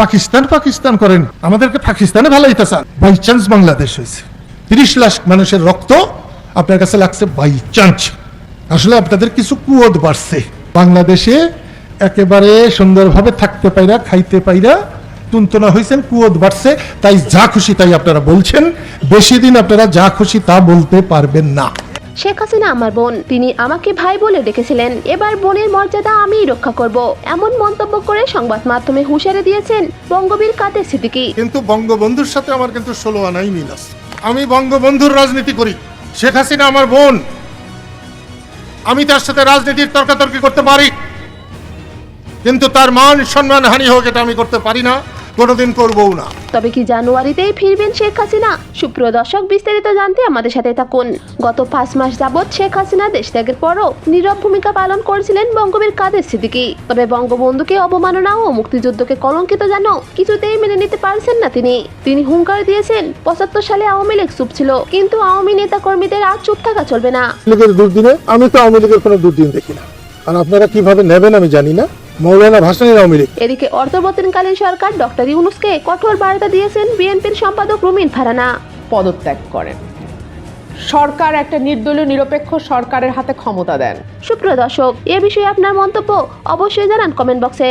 পাকিস্তান পাকিস্তান করেন। আমাদেরকে পাকিস্তানে ভালো হইতে চান। বাই চান্স বাংলাদেশ হয়েছে। তিরিশ লাখ মানুষের রক্ত আপনার কাছে লাগছে বাই চান্স আসলে আপনাদের কিছু কুয়োদ বাড়ছে। বাংলাদেশে একেবারে সুন্দরভাবে থাকতে পাইরা, খাইতে পাইরা তুন্তনা হয়েছেন কুয়োদ বাড়ছে। তাই যা খুশি তাই আপনারা বলছেন। বেশি দিন আপনারা যা খুশি তা বলতে পারবেন না। শেখ হাসিনা আমার বোন। তিনি আমাকে ভাই বলে ডেকেছিলেন। এবার বোনের মর্যাদা আমিই রক্ষা করব। এমন মন্তব্য করে সংবাদ মাধ্যমে হুঁশিয়ারি দিয়েছেন বঙ্গবীর কাদের সিদ্দিকী। কিন্তু বঙ্গবন্ধুর সাথে আমার কিন্তু ষোলো আনাই মিল আছে। আমি বঙ্গবন্ধুর রাজনীতি করি। শেখ হাসিনা আমার বোন। আমি তার সাথে রাজনীতির তর্কাতর্কি করতে পারি। কিন্তু তার মান, সম্মান, হানি হোক, এটা আমি করতে পারি না। কোনোদিন করবও না। তবে কি জানুয়ারিতেই ফিরবেন শেখ হাসিনা? সুপ্রিয় দর্শক বিস্তারিত জানতে আমাদের সাথে থাকুন। গত পাঁচ মাস যাবৎ শেখ হাসিনা দেশ ত্যাগের পরও নীরব ভূমিকা পালন করেছিলেন বঙ্গবীর কাদের সিদ্দিকী। তবে বঙ্গবন্ধুকে অবমাননা ও মুক্তিযুদ্ধকে কলঙ্কিত যেন কিছুতেই মেনে নিতে পারছেন না তিনি। তিনি হুঙ্কার দিয়েছেন পঁচাত্তর সালে আওয়ামী লীগ চুপ ছিল কিন্তু আওয়ামী নেতা কর্মীদের আর চুপ থাকা চলবে না। লীগের দুর্দিনে আমি তো আওয়ামী লীগের কোনো দুর্দিন দেখি না। আর আপনারা কীভাবে নেবেন আমি জানি না। মৌলানা ভাসানের আওয়ামী লীগ। এদিকে সরকার ডক্টর ইউনুসকে কঠোর বার্তা দিয়েছেন বিএনপির সম্পাদক রুমিন ফারানা। পদত্যাগ করেন। সরকার একটা নির্দলীয় নিরপেক্ষ সরকারের হাতে ক্ষমতা দেন। সুপ্রিয় দর্শক এ বিষয়ে আপনার মন্তব্য অবশ্যই জানান কমেন্ট বক্সে।